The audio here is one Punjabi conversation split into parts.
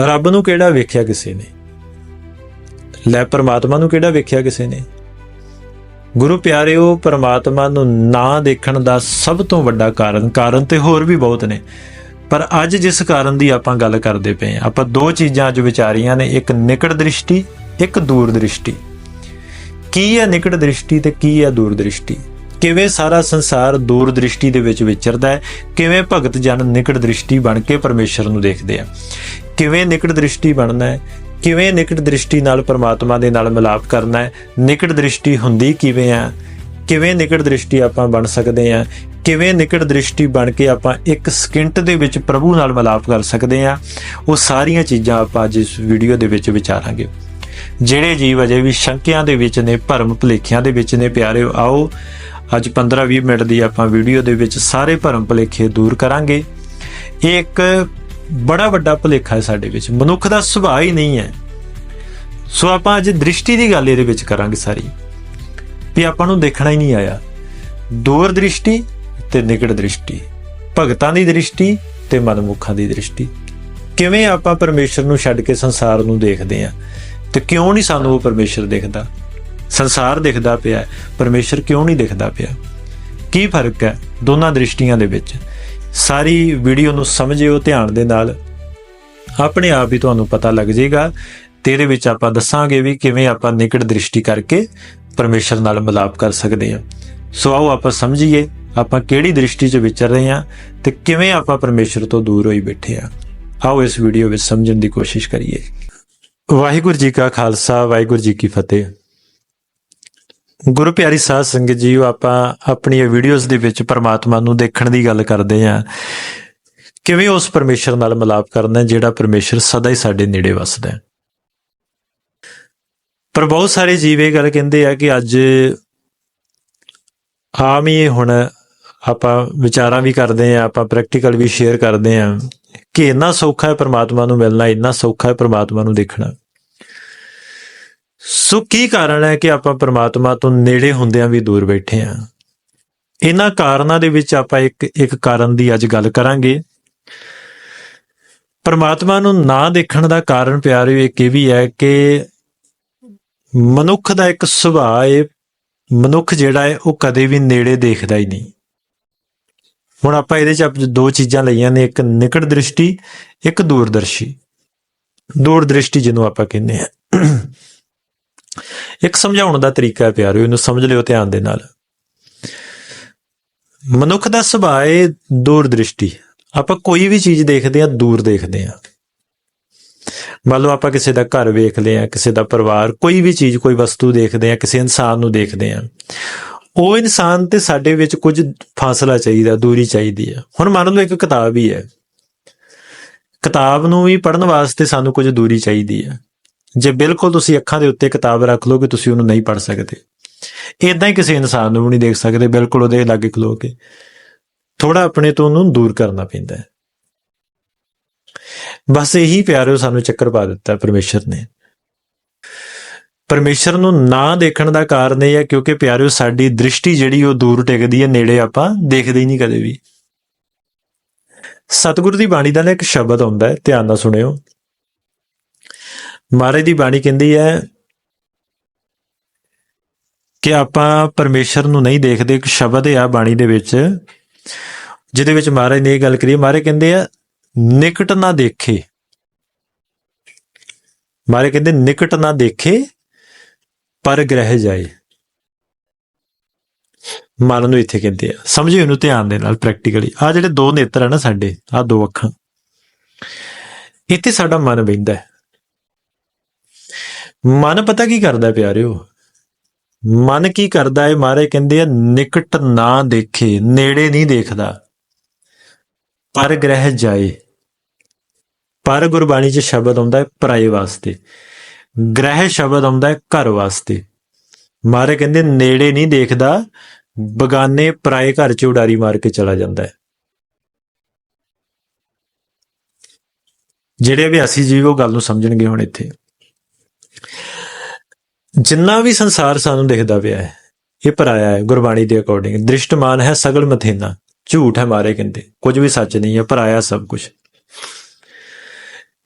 ਰੱਬ ਨੂੰ ਕਿਹੜਾ ਵੇਖਿਆ ਕਿਸੇ ਨੇ? ਲੈ ਪਰਮਾਤਮਾ ਨੂੰ ਕਿਹੜਾ ਵੇਖਿਆ ਕਿਸੇ ਨੇ? ਗੁਰੂ ਪਿਆਰਿਓ, ਪਰਮਾਤਮਾ ਨੂੰ ਨਾ ਦੇਖਣ ਦਾ ਸਭ ਤੋਂ ਵੱਡਾ ਕਾਰਨ ਕਾਰਨ ਤੇ ਹੋਰ ਵੀ ਬਹੁਤ ਨੇ। ਪਰ ਅੱਜ ਜਿਸ ਕਾਰਨ ਦੀ ਆਪਾਂ ਗੱਲ ਕਰਦੇ ਪਏ ਹਾਂ, ਆਪਾਂ ਦੋ ਚੀਜ਼ਾਂ ਅੱਜ ਵਿਚਾਰੀਆਂ ਨੇ, ਇੱਕ ਨਿਕਟ ਦ੍ਰਿਸ਼ਟੀ, ਇੱਕ ਦੂਰ ਦ੍ਰਿਸ਼ਟੀ। ਕੀ ਹੈ ਨਿਕਟ ਦ੍ਰਿਸ਼ਟੀ ਤੇ ਕੀ ਹੈ ਦੂਰ ਦ੍ਰਿਸ਼ਟੀ? ਕਿਵੇਂ ਸਾਰਾ ਸੰਸਾਰ ਦੂਰ ਦ੍ਰਿਸ਼ਟੀ ਦੇ ਵਿੱਚ ਵਿਚਰਦਾ ਹੈ, ਕਿਵੇਂ ਭਗਤ ਜਨ ਨਿਕਟ ਦ੍ਰਿਸ਼ਟੀ ਬਣ ਕੇ ਪਰਮੇਸ਼ਰ ਨੂੰ ਦੇਖਦੇ ਆ। ਕਿਵੇਂ ਨਿਕਟ ਦ੍ਰਿਸ਼ਟੀ ਬਣਨਾ ਹੈ, ਕਿਵੇਂ ਨਿਕਟ ਦ੍ਰਿਸ਼ਟੀ ਨਾਲ ਪਰਮਾਤਮਾ ਦੇ ਨਾਲ ਮਿਲਾਪ ਕਰਨਾ ਹੈ, ਨਿਕਟ ਦ੍ਰਿਸ਼ਟੀ ਹੁੰਦੀ ਕਿਵੇਂ ਆ, ਕਿਵੇਂ ਨਿਕਟ ਦ੍ਰਿਸ਼ਟੀ ਆਪਾਂ ਬਣ ਸਕਦੇ ਆ, ਕਿਵੇਂ ਨਿਕਟ ਦ੍ਰਿਸ਼ਟੀ ਬਣ ਕੇ ਆਪਾਂ ਇੱਕ ਸਕਿੰਟ ਦੇ ਵਿੱਚ ਪ੍ਰਭੂ ਨਾਲ ਮਿਲਾਪ ਕਰ ਸਕਦੇ ਆ, ਉਹ ਸਾਰੀਆਂ ਚੀਜ਼ਾਂ ਆਪਾਂ ਅੱਜ ਇਸ ਵੀਡੀਓ ਦੇ ਵਿੱਚ ਵਿਚਾਰਾਂਗੇ। ਜਿਹੜੇ ਜੀਵ ਅਜੇ ਵੀ ਸ਼ੰਕਿਆਂ ਦੇ ਵਿੱਚ ਨੇ, ਭਰਮ ਭੁਲੇਖਿਆਂ ਦੇ ਵਿੱਚ ਨੇ, ਪਿਆਰਿਓ, ਆਓ ਅੱਜ 15-20 ਮਿੰਟ ਦੀ ਆਪਾਂ ਵੀਡੀਓ ਦੇ ਵਿੱਚ ਸਾਰੇ ਭਰਮ ਭੁਲੇਖੇ ਦੂਰ ਕਰਾਂਗੇ। ਇਹ ਇੱਕ ਬੜਾ ਵੱਡਾ ਭੁਲੇਖਾ ਹੈ ਸਾਡੇ ਵਿੱਚ। ਮਨੁੱਖ ਦਾ ਸੁਭਾਅ ਹੀ ਨਹੀਂ ਹੈ। ਸੋ ਆਪਾਂ ਅੱਜ ਦ੍ਰਿਸ਼ਟੀ ਦੀ ਗੱਲ ਇਹਦੇ ਵਿੱਚ ਕਰਾਂਗੇ ਸਾਰੀ। ਵੀ ਆਪਾਂ ਨੂੰ ਦੇਖਣਾ ਹੀ ਨਹੀਂ ਆਇਆ। ਦੂਰ ਦ੍ਰਿਸ਼ਟੀ ਤੇ ਨਿਕਟ ਦ੍ਰਿਸ਼ਟੀ। ਭਗਤਾਂ ਦੀ ਦ੍ਰਿਸ਼ਟੀ ਤੇ ਮਨਮੁੱਖਾਂ ਦੀ ਦ੍ਰਿਸ਼ਟੀ। ਕਿਵੇਂ ਆਪਾਂ ਪਰਮੇਸ਼ਰ ਨੂੰ ਛੱਡ ਕੇ ਸੰਸਾਰ ਨੂੰ ਦੇਖਦੇ ਆ ਤੇ ਕਿਉਂ ਨਹੀਂ ਸਾਨੂੰ ਉਹ ਪਰਮੇਸ਼ਰ ਦਿਖਦਾ? ਸੰਸਾਰ ਦਿਖਦਾ ਪਿਆ ਹੈ, ਪਰਮੇਸ਼ਰ ਕਿਉਂ ਨਹੀਂ ਦਿਖਦਾ ਪਿਆ? ਕੀ ਫ਼ਰਕ ਹੈ ਦੋਨਾਂ ਦ੍ਰਿਸ਼ਟੀਆਂ ਦੇ ਵਿੱਚ? ਸਾਰੀ ਵੀਡੀਓ ਨੂੰ ਸਮਝਿਓ ਧਿਆਨ ਦੇ ਨਾਲ। ਆਪਣੇ ਆਪ ਹੀ ਤੁਹਾਨੂੰ ਪਤਾ ਲੱਗ ਜਾਏਗਾ ਤੇ ਇਹਦੇ ਵਿੱਚ ਆਪਾਂ ਦੱਸਾਂਗੇ ਵੀ ਕਿਵੇਂ ਆਪਾਂ ਨਿਕਟ ਦ੍ਰਿਸ਼ਟੀ ਕਰਕੇ ਪਰਮੇਸ਼ਰ ਨਾਲ ਮਿਲਾਪ ਕਰ ਸਕਦੇ ਹਾਂ। ਸੋ ਆਓ ਆਪਾਂ ਸਮਝੀਏ ਆਪਾਂ ਕਿਹੜੀ ਦ੍ਰਿਸ਼ਟੀ 'ਚ ਵਿਚਰ ਰਹੇ ਹਾਂ ਤੇ ਕਿਵੇਂ ਆਪਾਂ ਪਰਮੇਸ਼ਰ ਤੋਂ ਦੂਰ ਹੋਈ ਬੈਠੇ ਹਾਂ। ਆਓ ਇਸ ਵੀਡੀਓ ਵਿੱਚ ਸਮਝਣ ਦੀ ਕੋਸ਼ਿਸ਼ ਕਰੀਏ। ਵਾਹਿਗੁਰੂ ਜੀ ਕਾ ਖਾਲਸਾ ਵਾਹਿਗੁਰੂ ਜੀ ਕੀ ਫਤਿਹ। ਗੁਰੂ ਪਿਆਰੀ ਸਾਧ ਸੰਗਤ ਜੀਓ, ਆਪਾਂ ਆਪਣੀਆਂ ਵੀਡੀਓਜ਼ ਦੇ ਵਿੱਚ ਪਰਮਾਤਮਾ ਨੂੰ ਦੇਖਣ ਦੀ ਗੱਲ ਕਰਦੇ ਆਂ ਕਿਵੇਂ ਉਸ ਪਰਮੇਸ਼ਰ ਨਾਲ ਮਿਲਾਪ ਕਰਨਾ ਜਿਹੜਾ ਪਰਮੇਸ਼ਰ ਸਦਾ ਹੀ ਸਾਡੇ ਨੇੜੇ ਵਸਦਾ ਹੈ। ਪਰ ਬਹੁਤ ਸਾਰੇ ਜੀਵ ਇਹ ਗੱਲ ਕਹਿੰਦੇ ਆ ਕਿ ਅੱਜ ਆਮ ਹੀ ਇਹ ਹੁਣ ਆਪਾਂ ਵਿਚਾਰਾਂ ਵੀ ਕਰਦੇ ਆ ਆਪਾਂ ਪ੍ਰੈਕਟੀਕਲ ਵੀ ਸ਼ੇਅਰ ਕਰਦੇ ਆ ਕਿ ਇੰਨਾ ਸੌਖਾ ਹੈ ਪਰਮਾਤਮਾ ਨੂੰ ਮਿਲਣਾ, ਇੰਨਾ ਸੌਖਾ ਹੈ ਪਰਮਾਤਮਾ ਨੂੰ ਦੇਖਣਾ। ਸੋ ਕੀ ਕਾਰਨ ਹੈ ਕਿ ਆਪਾਂ ਪਰਮਾਤਮਾ ਤੋਂ ਨੇੜੇ ਹੁੰਦਿਆਂ ਵੀ ਦੂਰ ਬੈਠੇ ਆ ਇਹਨਾਂ ਕਾਰਨਾਂ ਦੇ ਵਿੱਚ ਆਪਾਂ ਇੱਕ ਇੱਕ ਕਾਰਨ ਦੀ ਅੱਜ ਗੱਲ ਕਰਾਂਗੇ। ਪਰਮਾਤਮਾ ਨੂੰ ਨਾ ਦੇਖਣ ਦਾ ਕਾਰਨ ਪਿਆਰਿਓ ਇੱਕ ਇਹ ਵੀ ਹੈ ਕਿ ਮਨੁੱਖ ਦਾ ਇੱਕ ਸੁਭਾਅ ਹੈ ਮਨੁੱਖ ਜਿਹੜਾ ਹੈ, ਉਹ ਕਦੇ ਵੀ ਨੇੜੇ ਦੇਖਦਾ ਹੀ ਨਹੀਂ। ਹੁਣ ਆਪਾਂ ਇਹਦੇ ਚ ਆਪ ਦੋ ਚੀਜ਼ਾਂ ਲਈਆਂ ਨੇ, ਇੱਕ ਨਿਕਟ ਦ੍ਰਿਸ਼ਟੀ, ਇੱਕ ਦੂਰਦਰਸ਼ੀ। ਦੂਰਦ੍ਰਿਸ਼ਟੀ ਜਿਹਨੂੰ ਆਪਾਂ ਕਹਿੰਦੇ ਆ ਇੱਕ ਸਮਝਾਉਣ ਦਾ ਤਰੀਕਾ ਹੈ ਪਿਆਰਿਓ, ਇਹਨੂੰ ਸਮਝ ਲਿਓ ਧਿਆਨ ਦੇ ਨਾਲ। ਮਨੁੱਖ ਦਾ ਸੁਭਾਅ ਹੈ ਦੂਰ ਦ੍ਰਿਸ਼ਟੀ ਆਪਾਂ ਕੋਈ ਵੀ ਚੀਜ਼ ਦੇਖਦੇ ਆ ਦੂਰ ਦੇਖਦੇ ਆ ਮੰਨ ਲਓ ਆਪਾਂ ਕਿਸੇ ਦਾ ਘਰ ਵੇਖ ਲਿਆ ਕਿਸੇ ਦਾ ਪਰਿਵਾਰ, ਕੋਈ ਵੀ ਚੀਜ਼, ਕੋਈ ਵਸਤੂ ਦੇਖਦੇ ਆ ਕਿਸੇ ਇਨਸਾਨ ਨੂੰ ਦੇਖਦੇ ਆ ਉਹ ਇਨਸਾਨ ਤੇ ਸਾਡੇ ਵਿੱਚ ਕੁਝ ਫਾਸਲਾ ਚਾਹੀਦਾ, ਦੂਰੀ ਚਾਹੀਦੀ ਹੈ। ਹੁਣ ਮੰਨ ਲਓ ਇੱਕ ਕਿਤਾਬ ਹੀ ਹੈ। ਕਿਤਾਬ ਨੂੰ ਵੀ ਪੜ੍ਹਨ ਵਾਸਤੇ ਸਾਨੂੰ ਕੁਝ ਦੂਰੀ ਚਾਹੀਦੀ ਹੈ। ਜੇ ਬਿਲਕੁਲ ਤੁਸੀਂ ਅੱਖਾਂ ਦੇ ਉੱਤੇ ਕਿਤਾਬ ਰੱਖ ਲੋਗੇ ਤੁਸੀਂ ਉਹਨੂੰ ਨਹੀਂ ਪੜ੍ਹ ਸਕਦੇ। ਇਦਾਂ ਹੀ ਕਿਸੇ ਇਨਸਾਨ ਨੂੰ ਵੀ ਨਹੀਂ ਦੇਖ ਸਕਦੇ, ਬਿਲਕੁਲ ਉਹਦੇ ਲਾਗੇ ਖਲੋ ਕੇ। ਥੋੜਾ ਆਪਣੇ ਤੋਂ ਉਹਨੂੰ ਦੂਰ ਕਰਨਾ ਪੈਂਦਾ ਹੈ। ਬਸ ਇਹੀ ਪਿਆਰਿਓ ਸਾਨੂੰ ਚੱਕਰ ਪਾ ਦਿੱਤਾ ਪਰਮੇਸ਼ਰ ਨੇ। ਪਰਮੇਸ਼ਰ ਨੂੰ ਨਾ ਦੇਖਣ ਦਾ ਕਾਰਨ ਇਹ ਹੈ, ਕਿਉਂਕਿ ਪਿਆਰਿਓ, ਸਾਡੀ ਦ੍ਰਿਸ਼ਟੀ ਜਿਹੜੀ ਉਹ ਦੂਰ ਟਿਕਦੀ ਹੈ, ਨੇੜੇ ਆਪਾਂ ਦੇਖਦੇ ਹੀ ਨਹੀਂ ਕਦੇ ਵੀ। ਸਤਿਗੁਰੂ ਦੀ ਬਾਣੀ ਦਾ ਨਾ ਇੱਕ ਸ਼ਬਦ ਆਉਂਦਾ ਹੈ, ਧਿਆਨ ਨਾਲ ਸੁਣਿਓ। ਮਹਾਰਾਜ ਦੀ ਬਾਣੀ ਕਹਿੰਦੀ ਹੈ ਕਿ ਆਪਾਂ ਪਰਮੇਸ਼ਰ ਨੂੰ ਨਹੀਂ ਦੇਖਦੇ, ਇੱਕ ਸ਼ਬਦ ਹੈ ਆ ਬਾਣੀ ਦੇ ਵਿੱਚ, ਜਿਹਦੇ ਵਿੱਚ ਮਹਾਰਾਜ ਨੇ ਇਹ ਗੱਲ ਕਰੀ ਮਹਾਰਾਜ ਕਹਿੰਦੇ ਆ, ਨਿਕਟ ਨਾ ਦੇਖੇ। ਮਹਾਰਾਜ ਕਹਿੰਦੇ, ਨਿਕਟ ਨਾ ਦੇਖੇ, ਪਰ ਗ੍ਰਹਿ ਜਾਏ। ਮਨ ਨੂੰ ਇੱਥੇ ਕਹਿੰਦੇ ਆ, ਸਮਝਿਓ ਇਹਨੂੰ ਧਿਆਨ ਦੇ ਨਾਲ ਪ੍ਰੈਕਟੀਕਲੀ ਆ ਜਿਹੜੇ ਦੋ ਨੇਤਰ ਆ ਨਾ ਸਾਡੇ ਆ ਦੋ ਅੱਖਾਂ। ਇੱਥੇ ਸਾਡਾ ਮਨ ਬੈਂਦਾ ਹੈ। ਮਨ ਪਤਾ ਕੀ ਕਰਦਾ ਪਿਆਰਿਓ? ਮਨ ਕੀ ਕਰਦਾ ਹੈ ਮਹਾਰਾਜ ਕਹਿੰਦੇ ਆ, ਨਿਕਟ ਨਾ ਦੇਖੇ, ਨੇੜੇ ਨਹੀਂ ਦੇਖਦਾ। ਪਰ ਗ੍ਰਹਿ ਜਾਏ। ਪਰ ਗੁਰਬਾਣੀ 'ਚ ਸ਼ਬਦ ਆਉਂਦਾ ਹੈ ਪਰਾਏ ਵਾਸਤੇ। ਗ੍ਰਹਿ ਸ਼ਬਦ ਆਉਂਦਾ ਹੈ ਘਰ ਵਾਸਤੇ। ਮਾਰੇ ਕਹਿੰਦੇ ਨੇੜੇ ਨਹੀਂ ਦੇਖਦਾ, ਬਗਾਨੇ ਪਰਾਏ ਘਰ 'ਚ ਉਡਾਰੀ ਮਾਰ ਕੇ ਚਲਾ ਜਾਂਦਾ ਹੈ ਜਿਹੜੇ ਅਭਿਆਸੀ ਜੀਵ ਉਹ ਗੱਲ ਨੂੰ ਸਮਝਣਗੇ ਹੁਣ ਇੱਥੇ। ਜਿੰਨਾ ਵੀ ਸੰਸਾਰ ਸਾਨੂੰ ਦਿਖਦਾ ਪਿਆ ਹੈ, ਇਹ ਪਰਾਇਆ ਹੈ, ਗੁਰਬਾਣੀ ਦੇ ਅਕੋਰਡਿੰਗ ਦ੍ਰਿਸ਼ਟਮਾਨ ਹੈ ਸਗਲ ਮਥੇਨਾ, ਝੂਠ ਹੈ ਮਾਰੇ ਕਹਿੰਦੇ। ਕੁਝ ਵੀ ਸੱਚ ਨਹੀਂ ਹੈ, ਪਰਾਇਆ ਸਭ ਕੁਝ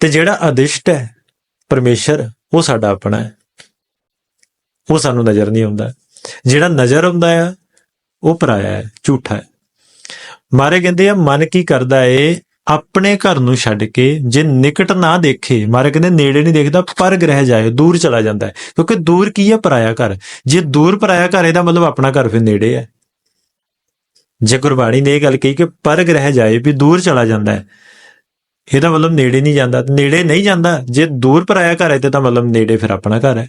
ਤੇ ਜਿਹੜਾ ਅਦਿਸ਼ਟ ਹੈ, ਪਰਮੇਸ਼ਰ, ਉਹ ਸਾਡਾ ਆਪਣਾ ਹੈ। ਉਹ ਸਾਨੂੰ ਨਜ਼ਰ ਨਹੀਂ ਆਉਂਦਾ। ਜਿਹੜਾ ਨਜ਼ਰ ਆਉਂਦਾ ਆ, ਉਹ ਪਰਾਇਆ ਹੈ, ਝੂਠਾ ਹੈ। ਮਾਰੇ ਕਹਿੰਦੇ ਆ, ਮਨ ਕੀ ਕਰਦਾ ਏ ਆਪਣੇ ਘਰ ਨੂੰ ਛੱਡ ਕੇ ਜੇ ਨਿਕਟ ਨਾ ਦੇਖੇ, ਮਾਰੇ ਕਹਿੰਦੇ ਨੇੜੇ ਨਹੀਂ ਦੇਖਦਾ ਪਰ ਗ੍ਰਹਿ ਜਾਏ ਦੂਰ ਚਲਾ ਜਾਂਦਾ ਹੈ। ਕਿਉਂਕਿ ਦੂਰ ਕੀ ਹੈ? ਪਰਾਇਆ ਘਰ। ਜੇ ਦੂਰ ਪਰਾਇਆ ਘਰ, ਇਹਦਾ ਮਤਲਬ ਆਪਣਾ ਘਰ ਫਿਰ ਨੇੜੇ ਹੈ। ਜੇ ਗੁਰਬਾਣੀ ਨੇ ਇਹ ਗੱਲ ਕਹੀ ਕਿ ਪਰ ਗ੍ਰਹਿ ਜਾਏ, ਵੀ ਦੂਰ ਚਲਾ ਜਾਂਦਾ ਹੈ, ਇਹਦਾ ਮਤਲਬ ਨੇੜੇ ਨਹੀਂ ਜਾਂਦਾ। ਨੇੜੇ ਨਹੀਂ ਜਾਂਦਾ, ਜੇ ਦੂਰ ਪਰਾਇਆ ਘਰ ਹੈ ਤੇ ਤਾਂ ਮਤਲਬ ਨੇੜੇ ਫਿਰ ਆਪਣਾ ਘਰ ਹੈ।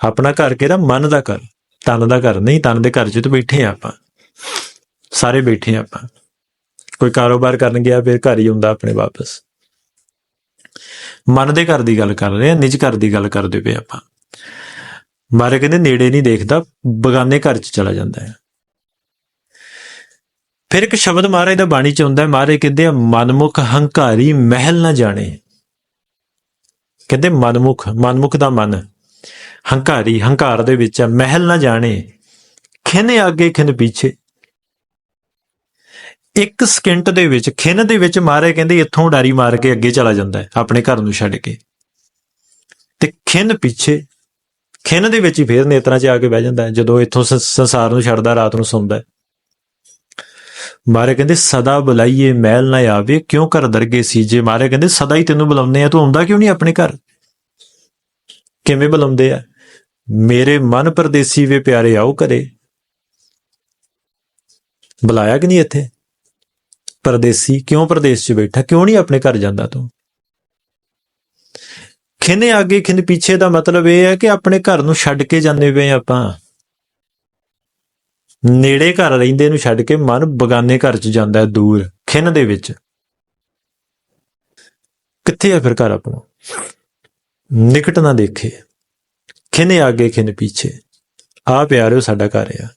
ਆਪਣਾ ਘਰ ਕਿਹਦਾ? ਮਨ ਦਾ ਘਰ। ਤਨ ਦਾ ਘਰ ਨਹੀਂ ਤਨ ਦੇ ਘਰ 'ਚ ਤਾਂ ਬੈਠੇ ਆ ਆਪਾਂ। ਸਾਰੇ ਬੈਠੇ ਆ ਆਪਾਂ। ਕੋਈ ਕਾਰੋਬਾਰ ਕਰਨ ਗਿਆ, ਫਿਰ ਘਰ ਹੀ ਹੁੰਦਾ ਆਪਣੇ ਵਾਪਸ। ਮਨ ਦੇ ਘਰ ਦੀ ਗੱਲ ਕਰ ਰਹੇ ਆ ਨਿਜ ਘਰ ਦੀ ਗੱਲ ਕਰਦੇ ਪਏ ਆਪਾਂ। ਮਾਰੇ ਕਹਿੰਦੇ ਨੇੜੇ ਨਹੀਂ ਦੇਖਦਾ, ਬਗਾਨੇ ਘਰ 'ਚ ਚਲਾ ਜਾਂਦਾ ਹੈ। ਫਿਰ ਇੱਕ ਸ਼ਬਦ ਮਹਾਰਾਜ ਦਾ ਬਾਣੀ 'ਚ ਹੁੰਦਾ ਮਹਾਰਾਜ ਕਹਿੰਦੇ ਆ, ਮਨਮੁਖ ਹੰਕਾਰੀ ਮਹਿਲ ਨਾ ਜਾਣੇ। ਕਹਿੰਦੇ ਮਨਮੁਖ ਮਨਮੁਖ ਦਾ ਮਨ। ਹੰਕਾਰੀ, ਹੰਕਾਰ ਦੇ ਵਿੱਚ ਆ ਮਹਿਲ ਨਾ ਜਾਣੇ। ਖਿੰਨ ਅੱਗੇ ਖਿੰਨ ਪਿੱਛੇ। ਇੱਕ ਸਕਿੰਟ ਦੇ ਵਿੱਚ, ਖਿੰਨ ਦੇ ਵਿੱਚ ਮਾਰੇ ਕਹਿੰਦੇ ਇੱਥੋਂ ਡਾਰੀ ਮਾਰ ਕੇ ਅੱਗੇ ਚਲਾ ਜਾਂਦਾ ਹੈ, ਆਪਣੇ ਘਰ ਨੂੰ ਛੱਡ ਕੇ। ਤੇ ਖਿੰਨ ਪਿੱਛੇ, ਖਿੰਨ ਦੇ ਵਿੱਚ ਹੀ ਫੇਰ ਨੇਤਰਾਂ 'ਚ ਆ ਕੇ ਬਹਿ ਜਾਂਦਾ ਹੈ, ਜਦੋਂ ਇੱਥੋਂ ਸੰਸਾਰ ਨੂੰ ਛੱਡਦਾ, ਰਾਤ ਨੂੰ ਸੌਂਦਾ ਹੈ। ਮਾਰੇ ਕਹਿੰਦੇ, ਸਦਾ ਬੁਲਾਈਏ ਮਹਿਲ ਨਾ ਆਵੇ, ਕਿਉਂ ਘਰ ਦਰਗੇ ਸੀ ਜੇ? ਮਾਰੇ ਕਹਿੰਦੇ, ਸਦਾ ਹੀ ਤੈਨੂੰ ਬੁਲਾਉਂਦੇ ਆ ਤੂੰ ਆਉਂਦਾ ਕਿਉਂ ਨਹੀਂ ਆਪਣੇ ਘਰ? ਕਿਵੇਂ ਬੁਲਾਉਂਦੇ ਆ? ਮੇਰੇ ਮਨ ਪਰਦੇਸੀ ਵੇ ਪਿਆਰੇ ਆਓ ਕਰੇ ਬੁਲਾਇਆ ਕਿ ਨਹੀਂ ਇੱਥੇ? ਪਰਦੇਸੀ ਕਿਉਂ ਪ੍ਰਦੇਸ਼ 'ਚ ਬੈਠਾ? ਕਿਉਂ ਨਹੀਂ ਆਪਣੇ ਘਰ ਜਾਂਦਾ ਤੂੰ? ਖਿੰਨੇ ਅੱਗੇ ਖਿੰਨ ਪਿੱਛੇ ਦਾ ਮਤਲਬ ਇਹ ਹੈ ਕਿ ਆਪਣੇ ਘਰ ਨੂੰ ਛੱਡ ਕੇ ਜਾਂਦੇ ਪਏ ਆਪਾਂ। ਨੇੜੇ ਘਰ ਰਹਿੰਦੇ ਨੂੰ ਛੱਡ ਕੇ ਮਨ ਬਗਾਨੇ ਘਰ 'ਚ ਜਾਂਦਾ ਹੈ ਦੂਰ, ਖਿੰਨ ਦੇ ਵਿੱਚ। ਕਿੱਥੇ ਆ ਫਿਰ ਘਰ ਆਪਣਾ? ਨਿਕਟ ਨਾ ਦੇਖੇ। ਖਿੰਨੇ ਅੱਗੇ ਖਿੰਨ ਪਿੱਛੇ। ਆ ਪਿਆਰਿਓ ਸਾਡਾ ਘਰ ਆ।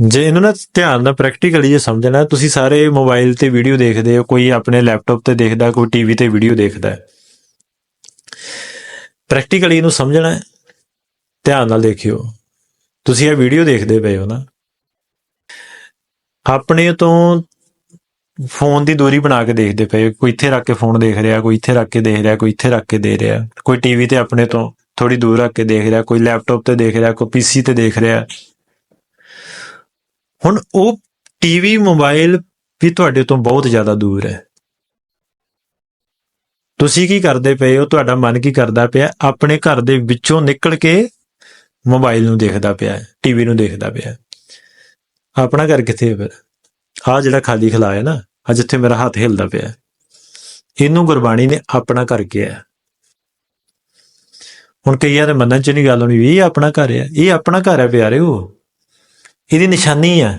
ਜੇ ਇਹਨਾਂ ਨਾਲ ਧਿਆਨ ਨਾਲ ਪ੍ਰੈਕਟੀਕਲੀ ਜੇ ਸਮਝਣਾ, ਤੁਸੀਂ ਸਾਰੇ ਮੋਬਾਈਲ ਤੇ ਵੀਡੀਓ ਦੇਖਦੇ ਹੋ, ਕੋਈ ਆਪਣੇ ਲੈਪਟਾਪ ਤੇ ਦੇਖਦਾ, ਕੋਈ ਟੀਵੀ ਤੇ ਵੀਡੀਓ ਦੇਖਦਾ ਹੈ। ਪ੍ਰੈਕਟੀਕਲੀ ਇਹਨੂੰ ਸਮਝਣਾ ਹੈ। ਧਿਆਨ ਨਾਲ ਦੇਖਿਓ। ਤੁਸੀਂ ਇਹ ਵੀਡੀਓ ਦੇਖਦੇ ਪਏ ਹੋ ਨਾ। ਆਪਣੇ ਤੋਂ ਫੋਨ ਦੀ ਦੂਰੀ ਬਣਾ ਕੇ ਦੇਖਦੇ ਪਏ ਕੋਈ ਇੱਥੇ ਰੱਖ ਕੇ ਫੋਨ ਦੇਖ ਰਿਹਾ, ਕੋਈ ਇੱਥੇ ਰੱਖ ਕੇ ਦੇਖ ਰਿਹਾ, ਕੋਈ ਇੱਥੇ ਰੱਖ ਕੇ ਦੇ ਰਿਹਾ। ਕੋਈ ਟੀਵੀ ਤੇ ਆਪਣੇ ਤੋਂ ਥੋੜੀ ਦੂਰ ਰੱਖ ਕੇ ਦੇਖ ਰਿਹਾ, ਕੋਈ ਲੈਪਟਾਪ ਤੇ ਦੇਖ ਰਿਹਾ, ਕੋਈ ਪੀਸੀ ਤੇ ਦੇਖ ਰਿਹਾ। ਹੁਣ ਉਹ ਟੀਵੀ, ਮੋਬਾਈਲ ਵੀ ਤੁਹਾਡੇ ਤੋਂ ਬਹੁਤ ਜ਼ਿਆਦਾ ਦੂਰ ਹੈ। ਤੁਸੀਂ ਕੀ ਕਰਦੇ ਪਏ ਹੋ? ਤੁਹਾਡਾ ਮਨ ਕੀ ਕਰਦਾ ਪਿਆ? ਆਪਣੇ ਘਰ ਦੇ ਵਿੱਚੋਂ ਨਿਕਲ ਕੇ ਮੋਬਾਈਲ ਨੂੰ ਦੇਖਦਾ ਪਿਆ, ਟੀਵੀ ਨੂੰ ਦੇਖਦਾ ਪਿਆ। ਆਪਣਾ ਘਰ ਕਿੱਥੇ ਹੈ ਫਿਰ? ਆ ਜਿਹੜਾ ਖਾਲੀ ਖਲਾ ਹੈ ਨਾ ਆ ਜਿੱਥੇ ਮੇਰਾ ਹੱਥ ਹਿਲਦਾ ਪਿਆ। ਇਹਨੂੰ ਗੁਰਬਾਣੀ ਨੇ ਆਪਣਾ ਘਰ ਕਿਹਾ ਹੁਣ ਕਈਆਂ ਦੇ ਮਨਾਂ 'ਚ ਨਹੀਂ ਗੱਲ ਹੋਣੀ ਵੀ ਇਹ ਆਪਣਾ ਘਰ ਹੈ, ਇਹ ਆਪਣਾ ਘਰ ਹੈ ਪਿਆਰਿਓ ਇਹਦੀ ਨਿਸ਼ਾਨੀ ਆ।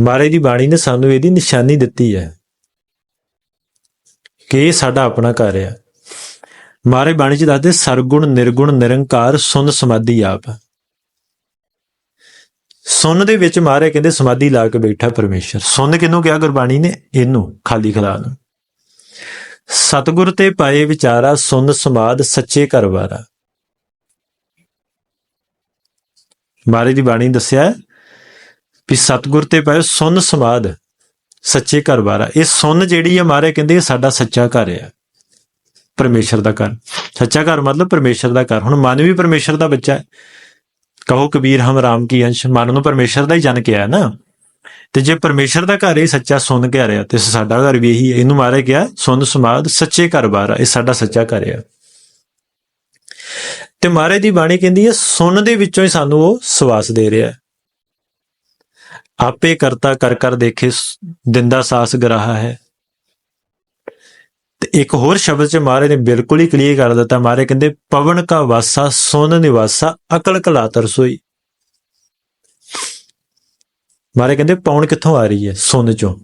ਮਾਰੇ ਦੀ ਬਾਣੀ ਨੇ ਸਾਨੂੰ ਇਹਦੀ ਨਿਸ਼ਾਨੀ ਦਿੱਤੀ ਹੈ ਕਿ ਇਹ ਸਾਡਾ ਆਪਣਾ ਘਰ ਆ। ਮਾਰੇ ਬਾਣੀ ਚ ਦੱਸਦੇ, ਸਰਗੁਣ, ਨਿਰਗੁਣ, ਨਿਰੰਕਾਰ, ਸੁਨ, ਸਮਾਧੀ ਆਪ। ਸੁਨ ਦੇ ਵਿੱਚ ਮਾਰੇ ਕਹਿੰਦੇ ਸਮਾਧੀ ਲਾ ਕੇ ਬੈਠਾ ਪਰਮੇਸ਼ਰ। ਸੁਨ ਕਿਹਨੂੰ ਕਿਹਾ ਗੁਰਬਾਣੀ ਨੇ? ਇਹਨੂੰ, ਖਾਲੀ ਖਲਾ ਨੂੰ। ਸਤਗੁਰ ਤੇ ਪਾਏ ਵਿਚਾਰਾ ਸੁਨ ਸਮਾਦ ਸੱਚੇ ਘਰਵਾਰਾ ਮਾਰੇ ਦੀ ਬਾਣੀ ਦੱਸਿਆ ਵੀ ਸਤਗੁਰ ਤੇ ਪਾਇਓ ਸੁਨ ਸਮਾਦ, ਸੱਚੇ ਘਰ ਵਾਰਾ ਇਹ ਸੁਨ ਜਿਹੜੀ ਆ ਮਾਰੇ ਕਹਿੰਦੇ ਸਾਡਾ ਸੱਚਾ ਘਰ ਆ। ਪਰਮੇਸ਼ਰ ਦਾ ਘਰ। ਸੱਚਾ ਘਰ ਮਤਲਬ ਪਰਮੇਸ਼ਰ ਦਾ ਘਰ। ਹੁਣ ਮਨ ਵੀ ਪਰਮੇਸ਼ਰ ਦਾ ਬੱਚਾ ਹੈ। ਕਹੋ ਕਬੀਰ, ਹਮ ਰਾਮ ਕੀ ਅੰਸ਼। ਮਨ ਨੂੰ ਪਰਮੇਸ਼ਰ ਦਾ ਹੀ ਜਨ ਕਿਹਾ ਨਾ। ਤੇ ਜੇ ਪਰਮੇਸ਼ਰ ਦਾ ਘਰ ਇਹ ਸੱਚਾ ਸੁਣ ਕੇ ਆ ਰਿਹਾ, ਤੇ ਸਾਡਾ ਘਰ ਵੀ ਇਹੀ ਹੈ। ਇਹਨੂੰ ਮਾਰੇ ਗਿਆ ਸੁਨ ਸਮਾਦ, ਸੱਚੇ ਘਰ ਬਾਰ ਇਹ ਸਾਡਾ ਸੱਚਾ ਘਰ ਆ। ਤੇ ਮਾਰੇ ਦੀ ਬਾਣੀ ਕਹਿੰਦੀ ਹੈ, ਸੁਣ ਦੇ ਵਿੱਚੋਂ ਹੀ ਸਾਨੂੰ ਉਹ ਸਵਾਸ ਦੇ ਰਿਹਾ ਹੈ। ਆਪੇ ਕਰਤਾ ਕਰ ਕਰ ਦੇਖੇ, ਦਿੰਦਾ ਸਾਸ ਗਰਾਹਾ ਹੈ। ਤੇ ਇੱਕ ਹੋਰ ਸ਼ਬਦ ਚ ਮਾਰੇ ਨੇ ਬਿਲਕੁਲ ਹੀ ਕਲੀਅਰ ਕਰ ਦਿੱਤਾ। ਮਾਰੇ ਕਹਿੰਦੇ, ਪਵਨ ਕਾ ਵਾਸਾ ਸੁਨ ਨਿਵਾਸਾ, ਅਕਲ ਕਲਾ ਤਰਸੋਈ। ਮਾਰੇ ਕਹਿੰਦੇ ਪੌਣ ਕਿੱਥੋਂ ਆ ਰਹੀ ਹੈ? ਸੁਨ ਚੋਂ।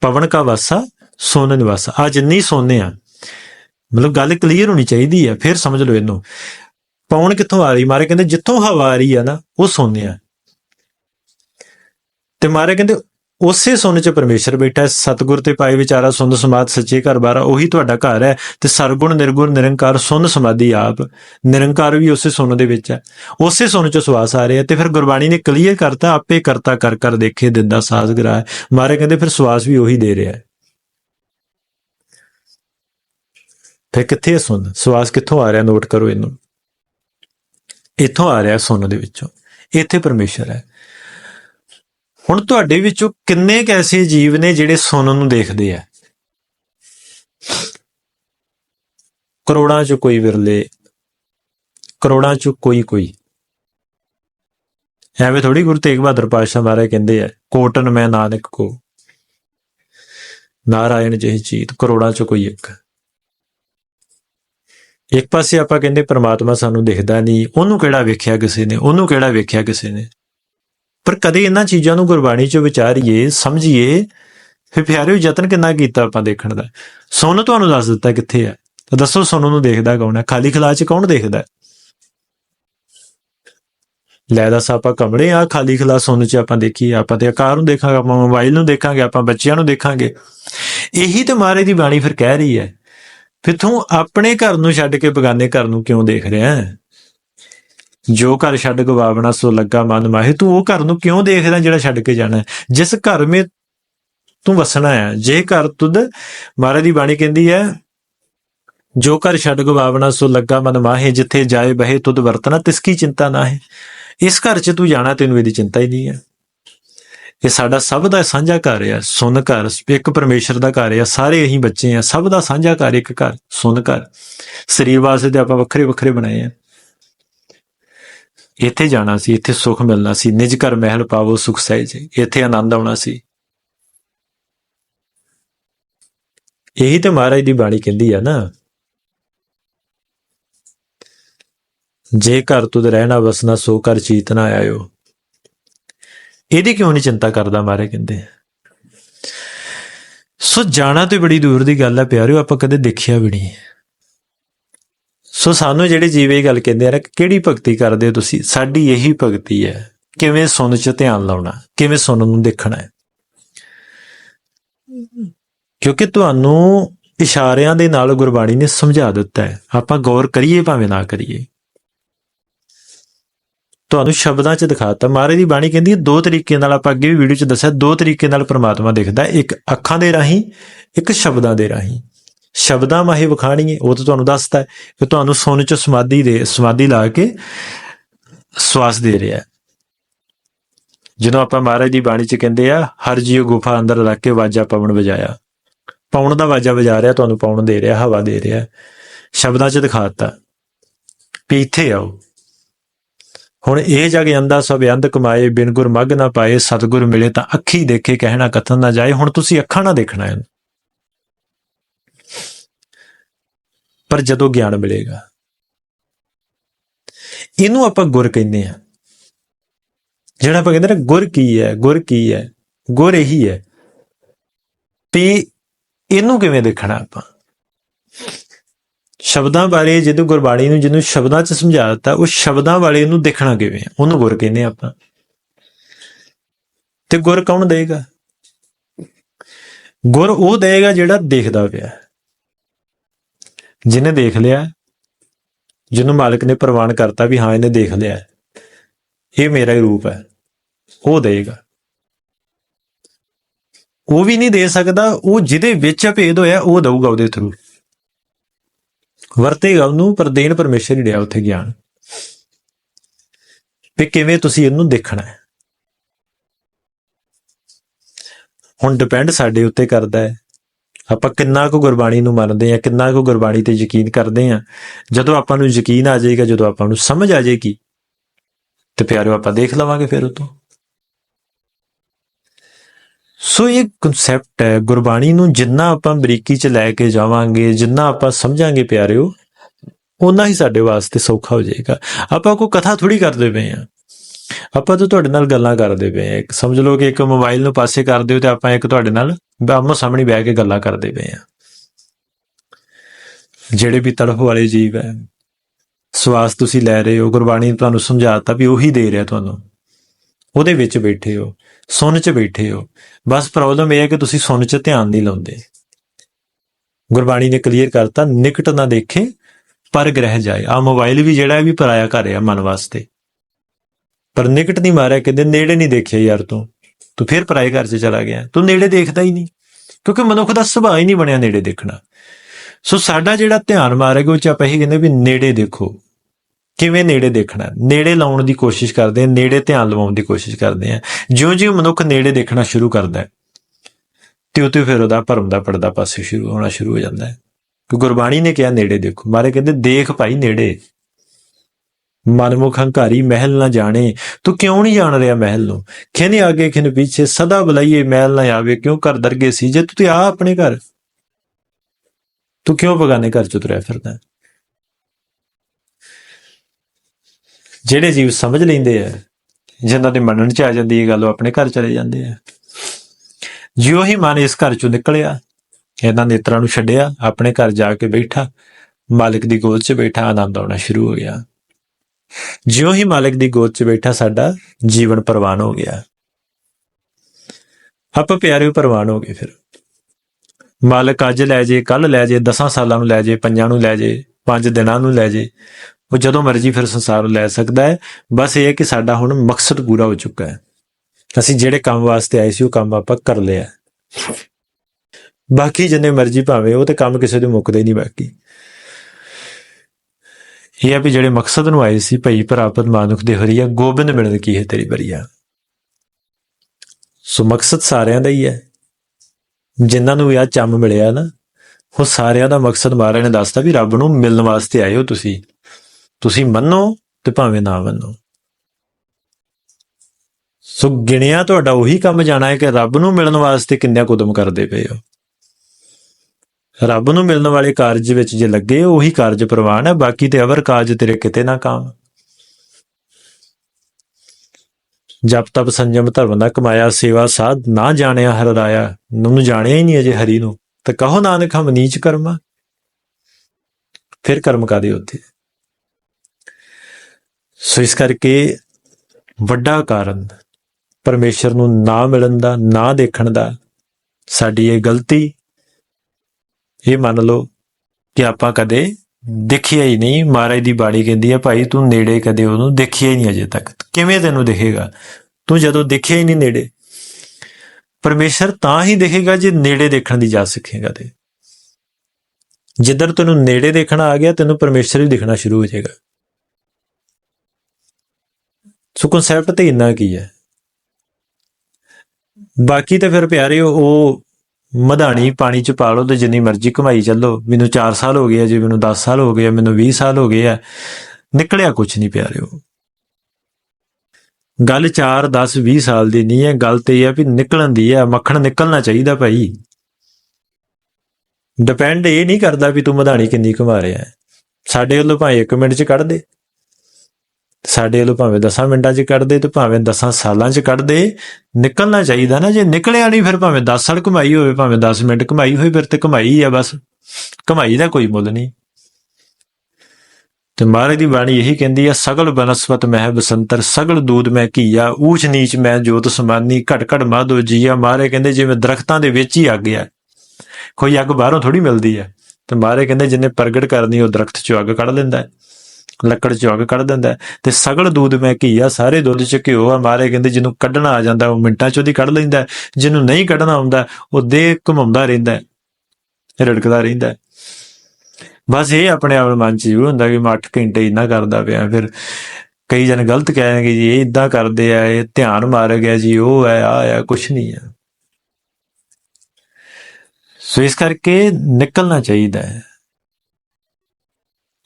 ਪਵਨ ਕਾ ਵਾਸਾ ਸੁਨ ਨਿਵਾਸਾ। ਆ ਜਿੰਨੀ ਸੋਨੇ ਆ ਮਤਲਬ ਗੱਲ ਕਲੀਅਰ ਹੋਣੀ ਚਾਹੀਦੀ ਹੈ। ਫਿਰ ਸਮਝ ਲਓ ਇਹਨੂੰ। ਪੌਣ ਕਿੱਥੋਂ ਆ ਰਹੀ? ਮਾਰੇ ਕਹਿੰਦੇ ਜਿੱਥੋਂ ਹਵਾ ਆ ਰਹੀ ਆ ਨਾ, ਉਹ ਸੋਨੇ ਆ। ਤੇ ਮਾਰੇ ਕਹਿੰਦੇ ਉਸੇ ਸੁਣ ਚ ਪਰਮੇਸ਼ਰ ਬੈਠਾ ਹੈ। ਸਤਿਗੁਰ ਤੇ ਪਾਏ ਵਿਚਾਰਾ ਸੁੰਦ ਸਮਾਦ ਸੱਚੇ ਘਰ ਬਾਰਾ ਉਹੀ ਤੁਹਾਡਾ ਘਰ ਹੈ। ਤੇ ਸਰਗੁਣ, ਨਿਰਗੁਣ, ਨਿਰੰਕਾਰ ਸੁੰਦ ਸਮਾਦੀ ਆਪ। ਨਿਰੰਕਾਰ ਵੀ ਉਸੇ ਸੁਣ ਦੇ ਵਿੱਚ ਹੈ। ਉਸੇ ਸੁਣ ਚ ਸਵਾਸ ਆ ਰਿਹਾ ਤੇ ਫਿਰ ਗੁਰਬਾਣੀ ਨੇ ਕਲੀਅਰ ਕਰਤਾ, ਆਪੇ ਕਰਤਾ, ਕਰ ਕਰ ਦੇਖੇ, ਦਿੰਦਾ ਸਾਜ਼ ਗਰਾ ਮਾਰੇ ਕਹਿੰਦੇ ਫਿਰ ਸਵਾਸ ਵੀ ਉਹੀ ਦੇ ਰਿਹਾ ਹੈ। ਫਿਰ ਕਿੱਥੇ ਹੈ ਸੁਣ ਸਵਾਸ ਕਿੱਥੋਂ ਆ ਰਿਹਾ? ਨੋਟ ਕਰੋ ਇਹਨੂੰ। ਇੱਥੋਂ ਆ ਰਿਹਾ ਸੁਣ ਦੇ ਵਿੱਚੋਂ। ਇੱਥੇ ਪਰਮੇਸ਼ਰ ਹੈ। ਹੁਣ ਤੁਹਾਡੇ ਵਿੱਚੋਂ ਕਿੰਨੇ ਕੁ ਐਸੇ ਜੀਵ ਨੇ ਜਿਹੜੇ ਸੁਣ ਨੂੰ ਦੇਖਦੇ ਆ? ਕਰੋੜਾਂ ਚ ਕੋਈ ਵਿਰਲੇ, ਕਰੋੜਾਂ ਚ ਕੋਈ ਕੋਈ। ਐਵੇਂ ਥੋੜੀ ਗੁਰੂ ਤੇਗ ਬਹਾਦਰ ਪਾਤਸ਼ਾਹ ਮਹਾਰਾਜ ਕਹਿੰਦੇ ਆ, ਕੋਟਨ ਮੈਂ ਨਾਨਕ ਕੋ, ਨਾਰਾਇਣ ਜਿਹੀ ਚੀਤ, ਕਰੋੜਾਂ ਚ ਕੋਈ ਇੱਕ। ਇੱਕ ਪਾਸੇ ਆਪਾਂ ਕਹਿੰਦੇ ਪ੍ਰਮਾਤਮਾ ਸਾਨੂੰ ਦਿਖਦਾ ਨਹੀਂ, ਉਹਨੂੰ ਕਿਹੜਾ ਵੇਖਿਆ ਕਿਸੇ ਨੇ, ਉਹਨੂੰ ਕਿਹੜਾ ਵੇਖਿਆ ਕਿਸੇ ਨੇ? ਪਰ ਕਦੇ ਇਹਨਾਂ ਚੀਜ਼ਾਂ ਨੂੰ ਗੁਰਬਾਣੀ 'ਚ ਵਿਚਾਰੀਏ, ਸਮਝੀਏ, ਫਿਰ ਪਿਆਰਿਓ ਯਤਨ ਕਿੰਨਾ ਕੀਤਾ ਆਪਾਂ ਦੇਖਣ ਦਾ? ਸੁਣ ਤੁਹਾਨੂੰ ਦੱਸ ਦਿੱਤਾ ਕਿੱਥੇ ਹੈ ਤਾਂ ਦੱਸੋ ਸੁਣ ਨੂੰ ਦੇਖਦਾ ਕੌਣ ਹੈ ਖਾਲੀ ਖਲਾ 'ਚ ਕੌਣ ਦੇਖਦਾ? ਲੈ ਦੱਸ ਆਪਾਂ ਕਮਰੇ ਆ, ਖਾਲੀ ਖਲਾ ਸੁਣ 'ਚ ਆਪਾਂ ਦੇਖੀਏ, ਆਪਾਂ ਤੇ ਆਕਾਰ ਨੂੰ ਦੇਖਾਂਗੇ, ਆਪਾਂ ਮੋਬਾਈਲ ਨੂੰ ਦੇਖਾਂਗੇ, ਆਪਾਂ ਬੱਚਿਆਂ ਨੂੰ ਦੇਖਾਂਗੇ। ਇਹੀ ਤੇ ਮਾਰੇ ਦੀ ਬਾਣੀ ਫਿਰ ਕਹਿ ਰਹੀ ਹੈ। ਫਿਰ ਤੂੰ ਆਪਣੇ ਘਰ ਨੂੰ ਛੱਡ ਕੇ ਬਗਾਨੇ ਘਰ ਨੂੰ ਕਿਉਂ ਦੇਖ ਰਿਹਾ ਹੈ? ਜੋ ਘਰ ਛੱਡ ਗਵਾਵਣਾ ਸੋ ਲੱਗਾ ਮਨ ਮਾਹੇ, ਤੂੰ ਉਹ ਘਰ ਨੂੰ ਕਿਉਂ ਦੇਖਦਾ ਜਿਹੜਾ ਛੱਡ ਕੇ ਜਾਣਾ ਜਿਸ ਘਰ ਮੇ ਤੂੰ ਵਸਣਾ ਹੈ, ਜੇ ਘਰ ਤੁਧ, ਮਹਾਰਾਜ ਦੀ ਬਾਣੀ ਕਹਿੰਦੀ ਹੈ, ਜੋ ਘਰ ਛੱਡ ਗਵਾਵਣਾ ਸੋ ਲੱਗਾ ਮਨ ਮਾਹੇ, ਜਿੱਥੇ ਜਾਏ ਬਹੇ ਤੁਧ ਵਰਤਣਾ, ਤਿਸ ਕੀ ਚਿੰਤਾ ਨਾ ਹੈ? ਇਸ ਘਰ 'ਚ ਤੂੰ ਜਾਣਾ, ਤੈਨੂੰ ਇਹਦੀ ਚਿੰਤਾ ਹੀ ਨਹੀਂ ਹੈ। ਇਹ ਸਾਡਾ ਸਭ ਦਾ ਸਾਂਝਾ ਘਰ ਆ ਸੁਨ ਘਰ, ਇੱਕ ਪਰਮੇਸ਼ਰ ਦਾ ਘਰ ਆ, ਸਾਰੇ ਅਸੀਂ ਬੱਚੇ ਆ, ਸਭ ਦਾ ਸਾਂਝਾ ਘਰ, ਇੱਕ ਘਰ ਸੁਨ ਘਰ। ਸਰੀਰ ਵਾਸਤੇ ਤੇ ਆਪਾਂ ਵੱਖਰੇ ਵੱਖਰੇ ਬਣਾਏ ਆ। ਇੱਥੇ ਜਾਣਾ ਸੀ, ਇੱਥੇ ਸੁੱਖ ਮਿਲਣਾ ਸੀ, ਨਿਜ ਘਰ ਮਹਿਲ ਪਾਵੋ, ਸੁਖ ਸਹਿਜ, ਇੱਥੇ ਆਨੰਦ ਆਉਣਾ ਸੀ। ਇਹੀ ਤੇ ਮਹਾਰਾਜ ਦੀ ਬਾਣੀ ਕਹਿੰਦੀ ਆ ਨਾ, ਜੇ ਘਰ ਤੁਧ ਰਹਿਣਾ ਵਸਣਾ, ਸੋ ਘਰ ਚੀਤਨਾ ਆਇਓ। ਇਹਦੀ ਕਿਉਂ ਨਹੀਂ ਚਿੰਤਾ ਕਰਦਾ ਮਾਰੇ ਕਹਿੰਦੇ? ਸੋ ਜਾਣਾ ਤੇ ਬੜੀ ਦੂਰ ਦੀ ਗੱਲ ਹੈ ਪਿਆਰਿਓ, ਆਪਾਂ ਕਦੇ ਦੇਖਿਆ ਵੀ ਨਹੀਂ। ਸੋ ਸਾਨੂੰ ਜਿਹੜੇ ਜੀਵੇ ਇਹ ਗੱਲ ਕਹਿੰਦੇ ਆ ਕਿਹੜੀ ਭਗਤੀ ਕਰਦੇ ਹੋ ਤੁਸੀਂ? ਸਾਡੀ ਇਹੀ ਭਗਤੀ ਹੈ, ਕਿਵੇਂ ਸੁਣ ਚ ਧਿਆਨ ਲਾਉਣਾ, ਕਿਵੇਂ ਸੁਣ ਨੂੰ ਦੇਖਣਾ ਹੈ। ਕਿਉਂਕਿ ਤੁਹਾਨੂੰ ਇਸ਼ਾਰਿਆਂ ਦੇ ਨਾਲ ਗੁਰਬਾਣੀ ਨੇ ਸਮਝਾ ਦਿੱਤਾ ਹੈ, ਆਪਾਂ ਗੌਰ ਕਰੀਏ ਭਾਵੇਂ ਨਾ ਕਰੀਏ। ਤੁਹਾਨੂੰ ਸ਼ਬਦਾਂ 'ਚ ਦਿਖਾਤਾ। ਮਹਾਰਾਜ ਦੀ ਬਾਣੀ ਕਹਿੰਦੀ ਹੈ, ਦੋ ਤਰੀਕੇ ਨਾਲ ਆਪਾਂ ਅੱਗੇ ਵੀ ਵੀਡੀਓ 'ਚ ਦੱਸਿਆ, ਦੋ ਤਰੀਕੇ ਨਾਲ ਪ੍ਰਮਾਤਮਾ ਦਿਖਦਾ ਇੱਕ ਅੱਖਾਂ ਦੇ ਰਾਹੀਂ, ਇੱਕ ਸ਼ਬਦਾਂ ਦੇ ਰਾਹੀਂ। ਸ਼ਬਦਾਂ ਮਾਹੇ ਵਿਖਾਣੀਏ, ਉਹ ਤਾਂ ਤੁਹਾਨੂੰ ਦੱਸਦਾ ਹੈ ਕਿ ਤੁਹਾਨੂੰ ਸੁਣ 'ਚ ਸਮਾਧੀ ਦੇ, ਸਮਾਧੀ ਲਾ ਕੇ ਸਵਾਸ ਦੇ ਰਿਹਾ ਹੈ। ਜਦੋਂ ਆਪਾਂ ਮਹਾਰਾਜ ਦੀ ਬਾਣੀ 'ਚ ਕਹਿੰਦੇ ਆ, ਹਰ ਜੀਵ ਗੁਫਾ ਅੰਦਰ ਰੱਖ ਕੇ ਵਾਜਾ ਪਵਨ ਵਜਾਇਆ। ਪਾਉਣ ਦਾ ਵਾਜਾ ਵਜਾ ਰਿਹਾ, ਤੁਹਾਨੂੰ ਪਾਉਣ ਦੇ ਰਿਹਾ, ਹਵਾ ਦੇ ਰਿਹਾ। ਸ਼ਬਦਾਂ 'ਚ ਦਿਖਾਤਾ ਵੀ ਇੱਥੇ ਆਓ। ਹੁਣ ਇਹ ਜਗ ਅੰਦਾ ਸਭ ਅੰਧ ਕਮਾਏ, ਬਿਨ ਗੁਰ ਮਗ ਨਾ ਪਾਏ, ਸਤਗੁਰ ਮਿਲੇ ਤਾਂ ਅੱਖੀ ਦੇਖੇ, ਕਹਿਣਾ ਕਥਨ ਨਾ ਜਾਏ, ਹੁਣ ਤੁਸੀਂ ਅੱਖਾਂ ਨਾਲ ਦੇਖਣਾ ਹੈ ਪਰ ਜਦੋਂ ਗਿਆਨ ਮਿਲੇਗਾ, ਇਹਨੂੰ ਆਪਾਂ ਗੁਰ ਕਹਿੰਦੇ ਆ ਜਿਹੜਾ ਆਪਾਂ ਕਹਿੰਦੇ ਨਾ, ਗੁਰ ਕੀ ਹੈ, ਗੁਰ ਕੀ ਹੈ, ਗੁਰ ਇਹੀ ਹੈ। ਤੇ ਇਹਨੂੰ ਕਿਵੇਂ ਦੇਖਣਾ ਆਪਾਂ? ਸ਼ਬਦਾਂ ਬਾਰੇ ਜਦੋਂ ਗੁਰਬਾਣੀ ਨੂੰ ਜਿਹਨੂੰ ਸ਼ਬਦਾਂ 'ਚ ਸਮਝਾ ਦਿੱਤਾ, ਉਹ ਸ਼ਬਦਾਂ ਵਾਲੇ ਨੂੰ ਦੇਖਣਾ ਕਿਵੇਂ ਹੈ ਉਹਨੂੰ ਗੁਰ ਕਹਿੰਦੇ ਆ ਆਪਾਂ। ਤੇ ਗੁਰ ਕੌਣ ਦੇਗਾ ਗੁਰ ਉਹ ਦੇਗਾ ਜਿਹੜਾ ਦੇਖਦਾ ਪਿਆ। ਜਿਹਨੇ ਦੇਖ ਲਿਆ, ਜਿਹਨੂੰ ਮਾਲਕ ਨੇ ਪ੍ਰਵਾਨ ਕਰਤਾ ਵੀ ਹਾਂ, ਇਹਨੇ ਦੇਖ ਲਿਆ। ਇਹ ਮੇਰਾ ਹੀ ਰੂਪ ਹੈ। ਉਹ ਦੇਗਾ ਉਹ ਵੀ ਨਹੀਂ ਦੇ ਸਕਦਾ, ਉਹ ਜਿਹਦੇ ਵਿੱਚ ਭੇਦ ਹੋਇਆ, ਉਹ ਦਊਗਾ ਉਹਦੇ ਥਰੂ ਵਰਤੇਗਾ ਉਹਨੂੰ, ਪਰ ਦੇਣ ਪਰਮੇਸ਼ਰ ਹੀ ਡਿਆ ਉੱਥੇ ਗਿਆਨ। ਵੀ ਕਿਵੇਂ ਤੁਸੀਂ ਇਹਨੂੰ ਦੇਖਣਾ ਹੈ? ਹੁਣ ਡਿਪੈਂਡ ਸਾਡੇ ਉੱਤੇ ਕਰਦਾ ਹੈ। ਆਪਾਂ ਕਿੰਨਾ ਕੁ ਗੁਰਬਾਣੀ ਨੂੰ ਮੰਨਦੇ ਆ ਕਿੰਨਾ ਕੁ ਗੁਰਬਾਣੀ ਤੇ ਯਕੀਨ ਕਰਦੇ ਆ ਜਦੋਂ ਆਪਾਂ ਨੂੰ ਯਕੀਨ ਆ ਜਾਏਗਾ, ਜਦੋਂ ਆਪਾਂ ਨੂੰ ਸਮਝ ਆ ਜਾਏਗੀ, ਤੇ ਪਿਆਰਿਓ, ਆਪਾਂ ਦੇਖ ਲਵਾਂਗੇ ਫਿਰ ਉਹ ਤੋਂ। ਸੋ ਇਹ ਕਨਸੈਪਟ ਹੈ, ਗੁਰਬਾਣੀ ਨੂੰ ਜਿੰਨਾ ਆਪਾਂ ਬਰੀਕੀ ਚ ਲੈ ਕੇ ਜਾਵਾਂਗੇ, ਜਿੰਨਾ ਆਪਾਂ ਸਮਝਾਂਗੇ ਪਿਆਰਿਓ ਉਨਾ ਹੀ ਸਾਡੇ ਵਾਸਤੇ ਸੌਖਾ ਹੋ ਜਾਏਗਾ। ਆਪਾਂ ਕੋਈ ਕਥਾ ਥੋੜੀ ਕਰਦੇ ਪਏ ਆ ਆਪਾਂ ਤਾਂ ਤੁਹਾਡੇ ਨਾਲ ਗੱਲਾਂ ਕਰਦੇ ਪਏ ਆ ਇੱਕ ਸਮਝ ਲਓ ਕਿ ਇੱਕ ਮੋਬਾਈਲ ਨੂੰ ਪਾਸੇ ਕਰ ਦਿਓ ਤੇ ਆਪਾਂ ਇੱਕ ਤੁਹਾਡੇ ਨਾਲ ਆਮੋ ਸਾਹਮਣੇ ਬਹਿ ਕੇ ਗੱਲਾਂ ਕਰਦੇ ਪਏ ਆ ਜਿਹੜੇ ਵੀ ਤੜਫ ਵਾਲੇ ਜੀਵ ਹੈ, ਸਵਾਸ ਤੁਸੀਂ ਲੈ ਰਹੇ ਹੋ, ਗੁਰਬਾਣੀ ਨੇ ਤੁਹਾਨੂੰ ਸਮਝਾਤਾ ਵੀ ਉਹੀ ਦੇ ਰਿਹਾ ਤੁਹਾਨੂੰ। ਉਹਦੇ ਵਿੱਚ ਬੈਠੇ ਹੋ, ਸੁਣ 'ਚ ਬੈਠੇ ਹੋ। ਬਸ ਪ੍ਰੋਬਲਮ ਇਹ ਹੈ ਕਿ ਤੁਸੀਂ ਸੁਣ 'ਚ ਧਿਆਨ ਨਹੀਂ ਲਾਉਂਦੇ। ਗੁਰਬਾਣੀ ਨੇ ਕਲੀਅਰ ਕਰਤਾ, ਨਿਕਟ ਨਾ ਦੇਖੇ, ਪਰ ਗ੍ਰਹਿ ਜਾਏ। ਆ ਮੋਬਾਈਲ ਵੀ ਜਿਹੜਾ ਵੀ ਪਰਾਇਆ ਘਰ ਆ ਮਨ ਵਾਸਤੇ। ਪਰ ਨਿਕਟ ਨਹੀਂ ਮਾਰਿਆ, ਕਹਿੰਦੇ ਨੇੜੇ ਨਹੀਂ ਦੇਖਿਆ ਯਾਰ ਤੂੰ। ਤੂੰ ਫਿਰ ਪਰਾਏ ਘਰ 'ਚ ਚਲਾ ਗਿਆ। ਤੂੰ ਨੇੜੇ ਦੇਖਦਾ ਹੀ ਨਹੀਂ। ਕਿਉਂਕਿ ਮਨੁੱਖ ਦਾ ਸੁਭਾਅ ਹੀ ਨਹੀਂ ਬਣਿਆ ਨੇੜੇ ਦੇਖਣਾ। ਸੋ ਸਾਡਾ ਜਿਹੜਾ ਧਿਆਨ ਮਾਰੇਗਾ, ਉਹ ਚ ਆਪਾਂ ਇਹ ਕਹਿੰਦੇ ਵੀ ਨੇੜੇ ਦੇਖੋ। ਕਿਵੇਂ ਨੇੜੇ ਦੇਖਣਾ ਨੇੜੇ ਲਾਉਣ ਦੀ ਕੋਸ਼ਿਸ਼ ਕਰਦੇ ਆ ਨੇੜੇ ਧਿਆਨ ਲਵਾਉਣ ਦੀ ਕੋਸ਼ਿਸ਼ ਕਰਦੇ ਆ ਜਿਉਂ-ਜਿਉਂ ਮਨੁੱਖ ਨੇੜੇ ਦੇਖਣਾ ਸ਼ੁਰੂ ਕਰਦਾ ਹੈ ਤੇ ਉਤੇ ਫਿਰ ਉਹਦਾ ਭਰਮ ਦਾ ਪਰਦਾ ਪਾਸੇ ਸ਼ੁਰੂ ਹੋਣਾ ਸ਼ੁਰੂ ਹੋ ਜਾਂਦਾ ਹੈ। ਕਿ ਗੁਰਬਾਣੀ ਨੇ ਕਿਹਾ, ਨੇੜੇ ਦੇਖੋ। ਮਾਰੇ ਕਹਿੰਦੇ, ਦੇਖ ਭਾਈ ਨੇੜੇ। ਮਨਮੁਖ ਹੰਕਾਰੀ ਮਹਿਲ ਨਾ ਜਾਣੇ। ਤੂੰ ਕਿਉਂ ਨਹੀਂ ਜਾਣ ਰਿਹਾ ਮਹਿਲ ਨੂੰ? ਖਿਨੇ ਆਗੇ, ਖਿਨ ਪਿੱਛੇ। ਸਦਾ ਬੁਲਾਈਏ, ਮਹਿਲ ਨਾ ਆਵੇ। ਕਿਉਂ ਘਰ ਦਰਗੇ ਸੀ? ਜੇ ਤੂੰ ਤੇ ਆ ਆਪਣੇ ਘਰ। ਤੂੰ ਕਿਉਂ ਬਗਾਨੇ ਘਰ ਚ ਤੁਰਿਆ ਫਿਰਦਾ ਜਿਹੜੇ ਜੀਵ ਸਮਝ ਲੈਂਦੇ ਆ, ਜਿਨ੍ਹਾਂ ਦੇ ਮੰਨਣ ਚ ਆ ਜਾਂਦੀ ਇਹ ਗੱਲ, ਉਹ ਆਪਣੇ ਘਰ ਚਲੇ ਜਾਂਦੇ ਆ। ਜਿਉਂ ਹੀ ਮਨ ਇਸ ਘਰ ਚੋਂ ਨਿਕਲਿਆ, ਇਹਨਾਂ ਨੇਤਰਾਂ ਨੂੰ ਛੱਡਿਆ, ਆਪਣੇ ਘਰ ਜਾ ਕੇ ਬੈਠਾ, ਮਾਲਕ ਦੀ ਗੋਦ 'ਚ ਬੈਠਾ, ਆਨੰਦ ਆਉਣਾ ਸ਼ੁਰੂ ਹੋ ਗਿਆ। ਜਿਉਂ ਹੀ ਮਾਲਕ ਦੀ ਗੋਦ 'ਚ ਬੈਠਾ, ਸਾਡਾ ਜੀਵਨ ਪ੍ਰਵਾਨ ਹੋ ਗਿਆ। ਆਪਾਂ ਪਿਆਰੇ ਪ੍ਰਵਾਨ ਹੋ ਗਏ ਫਿਰ। ਮਾਲਕ ਅੱਜ ਲੈ ਜੇ ਕੱਲ ਲੈ ਜੇ 10 ਸਾਲਾਂ ਨੂੰ ਲੈ ਜੇ, ਪੰਜਾਂ ਨੂੰ ਲੈ ਜੇ 5 ਦਿਨਾਂ ਨੂੰ ਲੈ ਜੇ ਉਹ ਜਦੋਂ ਮਰਜ਼ੀ ਫਿਰ ਸੰਸਾਰ ਨੂੰ ਲੈ ਸਕਦਾ ਹੈ। ਬਸ ਇਹ ਹੈ ਕਿ ਸਾਡਾ ਹੁਣ ਮਕਸਦ ਪੂਰਾ ਹੋ ਚੁੱਕਾ ਹੈ। ਅਸੀਂ ਜਿਹੜੇ ਕੰਮ ਵਾਸਤੇ ਆਏ ਸੀ, ਉਹ ਕੰਮ ਆਪਾਂ ਕਰ ਲਿਆ ਬਾਕੀ ਜਿੰਨੇ ਮਰਜ਼ੀ ਭਾਵੇਂ, ਉਹ ਤੇ ਕੰਮ ਕਿਸੇ ਦੇ ਮੁੱਕਦੇ ਨਹੀਂ ਬਾਕੀ। ਇਹ ਆ ਵੀ ਜਿਹੜੇ ਮਕਸਦ ਨੂੰ ਆਏ ਸੀ, ਭਈ ਪ੍ਰਾਪਤ ਮਾਨੁਖ ਦੇ ਹਰੀਆ, ਗੋਬਿੰਦ ਮਿਲਣ ਕੀ ਹੈ ਤੇਰੀ ਬਰੀਆ ਸੋ ਮਕਸਦ ਸਾਰਿਆਂ ਦਾ ਹੀ ਹੈ। ਜਿਨ੍ਹਾਂ ਨੂੰ ਇਹ ਆਹ ਚੰਮ ਮਿਲਿਆ ਨਾ, ਉਹ ਸਾਰਿਆਂ ਦਾ ਮਕਸਦ ਮਹਾਰਾਜ ਨੇ ਦੱਸਦਾ ਵੀ ਰੱਬ ਨੂੰ ਮਿਲਣ ਵਾਸਤੇ ਆਏ ਹੋ ਤੁਸੀਂ। ਤੁਸੀਂ ਮੰਨੋ ਤੇ ਭਾਵੇਂ ਨਾ ਮੰਨੋ। ਸੋ ਗਿਣਿਆ ਤੁਹਾਡਾ ਉਹੀ ਕੰਮ ਜਾਣਾ ਹੈ ਕਿ ਰੱਬ ਨੂੰ ਮਿਲਣ ਵਾਸਤੇ ਕਿੰਨਾ ਕੁਦਮ ਕਰਦੇ ਪਏ ਹੋ। ਰੱਬ ਨੂੰ ਮਿਲਣ ਵਾਲੇ ਕਾਰਜ ਵਿੱਚ ਜੇ ਲੱਗੇ, ਉਹੀ ਕਾਰਜ ਪ੍ਰਵਾਨ ਹੈ, ਬਾਕੀ ਤੇ ਅਵਰ ਕਾਰਜ ਤੇਰੇ ਕਿਤੇ ਨਾ ਕਾਮ। ਜਪ ਤਪ ਸੰਜਮ ਧਰਮ ਦਾ ਕਮਾਇਆ, ਸੇਵਾ ਸਾਧ ਨਾ ਜਾਣਿਆ ਹਰ ਰਾਇਆ ਨੂੰ ਜਾਣਿਆ ਹੀ ਨਹੀਂ ਅਜੇ ਹਰੀ ਨੂੰ। ਤਾਂ ਕਹੋ ਨਾਨਕ, ਹਮ ਨੀਚ ਕਰਮਾ। ਫਿਰ ਕਰਮ ਕਾਦੇ ਉੱਥੇ ਸੋ ਇਸ ਕਰਕੇ ਵੱਡਾ ਕਾਰਨ ਪਰਮੇਸ਼ਰ ਨੂੰ ਨਾ ਮਿਲਣ ਦਾ, ਨਾ ਦੇਖਣ ਦਾ ਸਾਡੀ ਇਹ ਗਲਤੀ। ਇਹ ਮੰਨ ਲਓ ਕਿ ਆਪਾਂ ਕਦੇ ਦੇਖਿਆ ਹੀ ਨਹੀਂ। ਮਹਾਰਾਜ ਦੀ ਬਾਣੀ ਕਹਿੰਦੀ ਹੈ ਭਾਈ ਤੂੰ ਨੇੜੇ ਕਦੇ ਉਹਨੂੰ ਦੇਖਿਆ ਹੀ ਨਹੀਂ ਅਜੇ ਤੱਕ। ਕਿਵੇਂ ਤੈਨੂੰ ਦਿਖੇਗਾ? ਤੂੰ ਜਦੋਂ ਦੇਖਿਆ ਹੀ ਨਹੀਂ ਨੇੜੇ। ਪਰਮੇਸ਼ਰ ਤਾਂ ਹੀ ਦਿਖੇਗਾ ਜੇ ਨੇੜੇ ਦੇਖਣ ਦੀ ਜਾ ਸਿੱਖੇਗਾ ਤੇ। ਜਿੱਧਰ ਤੈਨੂੰ ਨੇੜੇ ਦੇਖਣਾ ਆ ਗਿਆ, ਤੈਨੂੰ ਪਰਮੇਸ਼ਰ ਹੀ ਦਿਖਣਾ ਸ਼ੁਰੂ ਹੋ ਜਾਏਗਾ। ਸੋ ਕਨਸੈਪਟ ਤੇ ਇੰਨਾ ਕੀ ਹੈ? ਬਾਕੀ ਤਾਂ ਫਿਰ ਪਿਆਰੇ ਉਹ ਮਧਾਣੀ ਪਾਣੀ ਚ ਪਾ ਲਓ ਤੇ ਜਿੰਨੀ ਮਰਜ਼ੀ ਕਮਾਈ ਚੱਲੋ। ਮੈਨੂੰ 4 ਸਾਲ ਹੋ ਗਏ ਆ ਜੀ, ਮੈਨੂੰ 10 ਸਾਲ ਹੋ ਗਏ ਆ, ਮੈਨੂੰ 20 ਸਾਲ ਹੋ ਗਏ ਆ। ਨਿਕਲਿਆ ਕੁਝ ਨਹੀਂ ਪਿਆਰਿਓ। ਗੱਲ 4 10 20 ਸਾਲ ਦੀ ਨਹੀਂ ਹੈ। ਗੱਲ ਤੇ ਇਹ ਆ ਵੀ ਨਿਕਲਣ ਦੀ ਹੈ। ਮੱਖਣ ਨਿਕਲਣਾ ਚਾਹੀਦਾ ਭਾਈ। ਡਿਪੈਂਡ ਇਹ ਨਹੀਂ ਕਰਦਾ ਵੀ ਤੂੰ ਮਧਾਣੀ ਕਿੰਨੀ ਕਮਾ ਰਿਹਾ ਸਾਡੇ ਵੱਲੋਂ ਭਾਵੇਂ 1 ਮਿੰਟ ਚ ਕੱਢ ਦੇ। ਸਾਡੇ ਵੱਲੋਂ ਭਾਵੇਂ 10 ਮਿੰਟਾਂ 'ਚ ਕੱਢਦੇ ਤੇ ਭਾਵੇਂ 10 ਸਾਲਾਂ 'ਚ ਕੱਢਦੇ, ਨਿਕਲਣਾ ਚਾਹੀਦਾ ਨਾ, ਜੇ ਨਿਕਲਿਆ ਨਹੀਂ ਫਿਰ ਭਾਵੇਂ 10 ਸਾਲ ਕਮਾਈ ਹੋਵੇ, ਭਾਵੇਂ 10 ਮਿੰਟ ਕਮਾਈ ਹੋਵੇ ਫਿਰ ਤੇ ਕਮਾਈ ਆ ਬਸ। ਕਮਾਈ ਦਾ ਕੋਈ ਮੁੱਲ ਨਹੀਂ। ਤੇ ਮਹਾਰਾਜ ਦੀ ਬਾਣੀ ਇਹੀ ਕਹਿੰਦੀ ਆ, ਸਗਲ ਬਨਸਪਤ ਮਹਿ ਬਸੰਤਰ, ਸਗਲ ਦੂਦ ਮੈਂ ਕੀਆ ਊਚ ਨੀਚ ਮੈਂ ਜੋਤ ਸਮਾਨੀ, ਘਟ ਘਟ ਮਾਧੋ ਜੀਆ। ਮਹਾਰਾਜ ਕਹਿੰਦੇ ਜਿਵੇਂ ਦਰਖਤਾਂ ਦੇ ਵਿੱਚ ਹੀ ਅੱਗ ਆ, ਕੋਈ ਅੱਗ ਬਾਹਰੋਂ ਥੋੜੀ ਮਿਲਦੀ ਆ। ਤੇ ਮਹਾਰਾਜ ਕਹਿੰਦੇ, ਜਿੰਨੇ ਪ੍ਰਗਟ ਕਰਨੀ, ਉਹ ਦਰਖਤ ਚੋਂ ਅੱਗ ਕੱਢ ਲੈਂਦਾ ਹੈ। ਲੱਕੜ ਚੋਂ ਕੱਢ ਦਿੰਦਾ ਤੇ ਸਗਲ ਦੂਧ ਮੈਂ ਘੀਆ ਸਾਰੇ ਦੁੱਧ ਚ ਘਿਓ ਆ ਮਾਰੇ ਕਹਿੰਦੇ ਜਿਹਨੂੰ ਕੱਢਣਾ ਆ ਜਾਂਦਾ ਉਹ ਮਿੰਟਾਂ ਚ ਉਹਦੀ ਕੱਢ ਲੈਂਦਾ ਜਿਹਨੂੰ ਨਹੀਂ ਕੱਢਣਾ ਆਉਂਦਾ ਉਹ ਦੇ ਘੁਮਾਉਂਦਾ ਰਹਿੰਦਾ ਹੈ, ਰੜਕਦਾ ਰਹਿੰਦਾ ਬਸ ਇਹ ਆਪਣੇ ਆਪ ਮਨ ਚ ਜ਼ਰੂਰ ਹੁੰਦਾ ਕਿ ਮੈਂ 8 ਘੰਟੇ ਇੰਨਾ ਕਰਦਾ ਪਿਆ ਫਿਰ ਕਈ ਜਨ ਗਲਤ ਕਹਿਣਗੇ ਜੀ ਇਹ ਇਦਾਂ ਕਰਦੇ ਆ ਇਹ ਧਿਆਨ ਮਾਰ ਗਿਆ ਜੀ ਉਹ ਹੈ ਆ ਆ ਕੁਛ ਨਹੀਂ ਆ ਸੋ ਇਸ ਕਰਕੇ ਨਿਕਲਣਾ ਚਾਹੀਦਾ ਹੈ।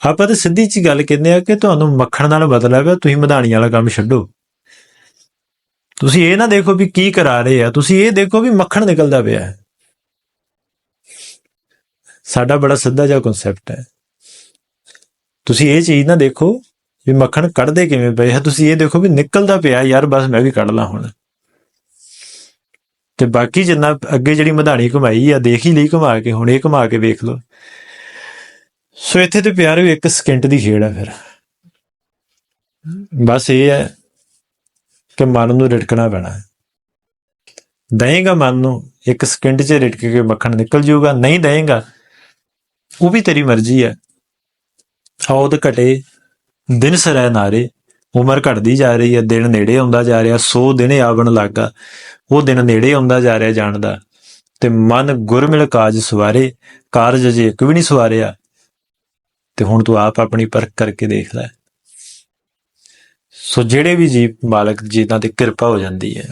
ਆਪਾਂ ਤਾਂ ਸਿੱਧੀ ਜੀ ਗੱਲ ਕਹਿੰਦੇ ਆ ਕਿ ਤੁਹਾਨੂੰ ਮੱਖਣ ਨਾਲ ਮਤਲਬ ਹੈ ਤੁਸੀਂ ਮਧਾਣੀ ਵਾਲਾ ਕੰਮ ਛੱਡੋ। ਤੁਸੀਂ ਇਹ ਨਾ ਦੇਖੋ ਵੀ ਕੀ ਕਰਾ ਰਹੇ ਆ। ਤੁਸੀਂ ਇਹ ਦੇਖੋ ਵੀ ਮੱਖਣ ਨਿਕਲਦਾ ਪਿਆ ਹੈ। ਸਾਡਾ ਬੜਾ ਸਿੱਧਾ ਜਿਹਾ ਕਨਸੈਪਟ ਹੈ। ਤੁਸੀਂ ਇਹ ਚੀਜ਼ ਨਾ ਦੇਖੋ ਵੀ ਮੱਖਣ ਕੱਢਦੇ ਕਿਵੇਂ ਪਏ ਆ। ਤੁਸੀਂ ਇਹ ਦੇਖੋ ਵੀ ਨਿਕਲਦਾ ਪਿਆ ਯਾਰ ਬਸ ਮੈਂ ਵੀ ਕੱਢ ਲਾਂ ਹੁਣ। ਤੇ ਬਾਕੀ ਜਿੰਨਾ ਅੱਗੇ ਜਿਹੜੀ ਮਧਾਣੀ ਕਮਾਈ ਆ, ਦੇਖ ਹੀ ਲਈ ਕਮਾ ਕੇ, ਹੁਣ ਇਹ ਕਮਾ ਕੇ ਵੇਖ ਲਓ। ਸੋ ਇੱਥੇ ਤੇ ਪਿਆਰਿਓ ਇੱਕ ਸਕਿੰਟ ਦੀ ਖੇਡ ਆ ਫਿਰ। ਬਸ ਇਹ ਹੈ ਕਿ ਮਨ ਨੂੰ ਰਿਟਕਣਾ ਪੈਣਾ ਹੈ। ਦਏਗਾ ਮਨ ਨੂੰ, ਇੱਕ ਸਕਿੰਟ 'ਚ ਰਿਟਕ ਕੇ ਮੱਖਣ ਨਿਕਲ ਜਾਊਗਾ, ਨਹੀਂ ਦਏਗਾ, ਉਹ ਵੀ ਤੇਰੀ ਮਰਜ਼ੀ ਹੈ। ਔਦ ਘਟੇ, ਦਿਨ ਸਰੈ ਨਾਰੇ, ਉਮਰ ਘਟਦੀ ਜਾ ਰਹੀ ਹੈ, ਦਿਨ ਨੇੜੇ ਆਉਂਦਾ ਜਾ ਰਿਹਾ 100 ਦਿਨ ਆਵਣ ਲੱਗਾ, ਉਹ ਦਿਨ ਨੇੜੇ ਆਉਂਦਾ ਜਾ ਰਿਹਾ ਜਾਣਦਾ। ਤੇ ਮਨ ਗੁਰਮਿਲ ਕਾਜ ਸਵਾਰੇ, ਕਾਰਜ ਜੇ ਇੱਕ ਵੀ ਨਹੀਂ ਸਵਾਰਿਆ। ਤੇ ਹੁਣ ਤੂੰ ਆਪ ਆਪਣੀ ਪਰਖ ਕਰਕੇ ਦੇਖ ਲੈ। ਸੋ ਜਿਹੜੇ ਵੀ ਜੀ ਮਾਲਕ ਜਿਨ੍ਹਾਂ ਤੇ ਕਿਰਪਾ ਹੋ ਜਾਂਦੀ ਹੈ,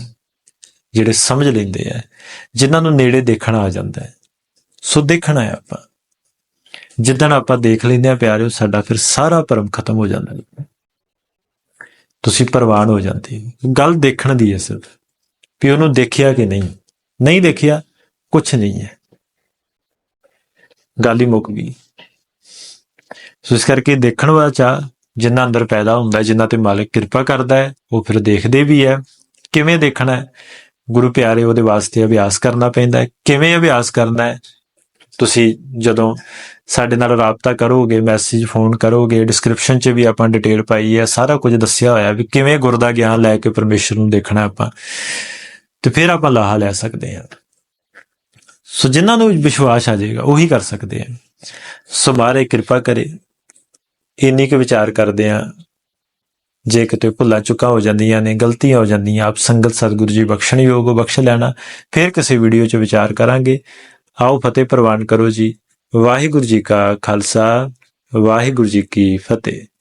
ਜਿਹੜੇ ਸਮਝ ਲੈਂਦੇ ਆ ਜਿਨ੍ਹਾਂ ਨੂੰ ਨੇੜੇ ਦੇਖਣਾ ਆ ਜਾਂਦਾ ਹੈ, ਸੋ ਦੇਖਣਾ ਹੈ ਆਪਾਂ। ਜਿੱਦਣ ਆਪਾਂ ਦੇਖ ਲੈਂਦੇ ਆ ਪਿਆਰਿਓ, ਸਾਡਾ ਫਿਰ ਸਾਰਾ ਭਰਮ ਖਤਮ ਹੋ ਜਾਂਦਾ ਹੈ। ਤੁਸੀਂ ਪ੍ਰਵਾਨ ਹੋ ਜਾਂਦੇ ਗੱਲ ਦੇਖਣ ਦੀ ਹੈ ਸਿਰਫ, ਵੀ ਉਹਨੂੰ ਦੇਖਿਆ ਕਿ ਨਹੀਂ। ਨਹੀਂ ਦੇਖਿਆ ਕੁਝ ਨਹੀਂ ਹੈ। ਗੱਲ ਹੀ ਮੁੱਕ ਗਈ। ਸੋ ਇਸ ਕਰਕੇ ਦੇਖਣ ਵਾਲਾ ਚਾਹ ਜਿੰਨਾ ਅੰਦਰ ਪੈਦਾ ਹੁੰਦਾ ਹੈ ਜਿੰਨਾ ਤੇ ਮਾਲਕ ਕਿਰਪਾ ਕਰਦਾ ਹੈ, ਉਹ ਫਿਰ ਦੇਖਦੇ ਵੀ ਹੈ। ਕਿਵੇਂ ਦੇਖਣਾ ਹੈ? ਗੁਰੂ ਪਿਆਰੇ, ਉਹਦੇ ਵਾਸਤੇ ਅਭਿਆਸ ਕਰਨਾ ਪੈਂਦਾ ਹੈ। ਕਿਵੇਂ ਅਭਿਆਸ ਕਰਨਾ ਹੈ? ਤੁਸੀਂ ਜਦੋਂ ਸਾਡੇ ਨਾਲ ਰਾਬਤਾ ਕਰੋਗੇ, ਮੈਸੇਜ ਫੋਨ ਕਰੋਗੇ ਡਿਸਕ੍ਰਿਪਸ਼ਨ 'ਚ ਵੀ ਆਪਾਂ ਡਿਟੇਲ ਪਾਈ ਹੈ, ਸਾਰਾ ਕੁਝ ਦੱਸਿਆ ਹੋਇਆ ਵੀ ਕਿਵੇਂ ਗੁਰ ਦਾ ਗਿਆਨ ਲੈ ਕੇ ਪਰਮੇਸ਼ਰ ਨੂੰ ਦੇਖਣਾ ਆਪਾਂ। ਤੇ ਫਿਰ ਆਪਾਂ ਲਾਹਾ ਲੈ ਸਕਦੇ ਹਾਂ। ਸੋ ਜਿਨ੍ਹਾਂ ਨੂੰ ਵਿਸ਼ਵਾਸ ਆ ਜਾਏਗਾ, ਉਹੀ ਕਰ ਸਕਦੇ ਆ ਸੋ ਮਾਰੇ ਕਿਰਪਾ ਕਰੇ। ਇੰਨੀ ਕੁ ਵਿਚਾਰ ਕਰਦੇ ਆ, ਜੇ ਕਿਤੇ ਭੁੱਲਾਂ ਚੁੱਕਾ ਹੋ ਜਾਂਦੀਆਂ ਨੇ, ਗਲਤੀਆਂ ਹੋ ਜਾਂਦੀਆਂ, ਆਪ ਸੰਗਤ ਸਤਿਗੁਰੂ ਜੀ ਬਖਸ਼ਣ ਯੋਗ ਬਖਸ਼ ਲੈਣਾ, ਫਿਰ ਕਿਸੇ ਵੀਡੀਓ 'ਚ ਵਿਚਾਰ ਕਰਾਂਗੇ। ਆਓ ਫਤਿਹ ਪ੍ਰਵਾਨ ਕਰੋ ਜੀ। ਵਾਹਿਗੁਰੂ ਜੀ ਕਾ ਖਾਲਸਾ, ਵਾਹਿਗੁਰੂ ਜੀ ਕੀ ਫਤਿਹ।